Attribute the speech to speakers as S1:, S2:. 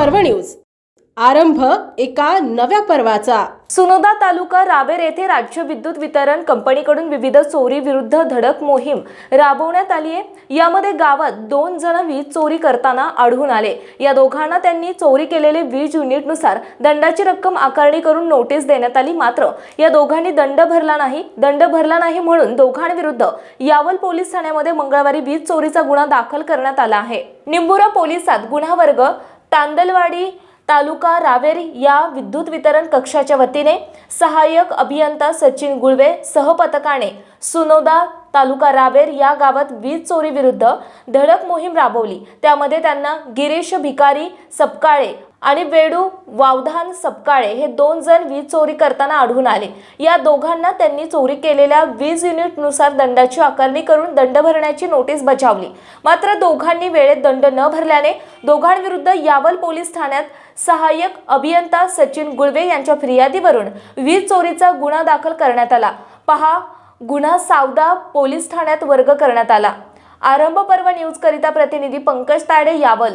S1: News. आरंभ एका नव्या पर्वाचा.
S2: सुनोदा तालुका रावेर येथे राज्य विद्युत वितरण कंपनीकडून विविध चोरी विरुद्ध धडक मोहीम राबवण्यात आली आहे. यामध्ये गावात दोन जण वीज चोरी करताना आढळून आले. या दोघांना त्यांनी चोरी केलेले वीज युनिटनुसार दंडाची रक्कम आकारणी करून नोटीस देण्यात आली. मात्र या दोघांनी दंड भरला नाही. दंड भरला नाही म्हणून दोघांविरुद्ध यावल पोलीस ठाण्यामध्ये मंगळवारी वीज चोरीचा गुन्हा दाखल करण्यात आला आहे. निंबुरा पोलिसात गुन्हा वर्ग तांदलवाडी तालुका रावेर या विद्युत वितरण कक्षाच्या वतीने सहाय्यक अभियंता सचिन गुळवे सहपथकाने सुनोदा तालुका रावेर या गावात वीज चोरी विरुद्ध धडक मोहीम राबवली. त्यामध्ये त्यांना गिरीश भिकारी सपकाळे आणि वेडू वावधान सपकाळे हे दोन जण वीज चोरी करताना आढळून आले. या दोघांना त्यांनी चोरी केलेल्या वीज युनिटनुसार दंडाची आकारणी करून दंड भरण्याची नोटीस बजावली. मात्र दोघांनी वेळेत दंड न भरल्याने दोघांविरुद्ध यावल पोलीस ठाण्यात सहाय्यक अभियंता सचिन गुळवे यांच्या फिर्यादीवरून वीज चोरीचा गुन्हा दाखल करण्यात आला. पहा गुन्हा सावदा पोलीस ठाण्यात वर्ग करण्यात आला. आरंभ पर्व न्यूजकरिता प्रतिनिधी पंकज ताडे यावल.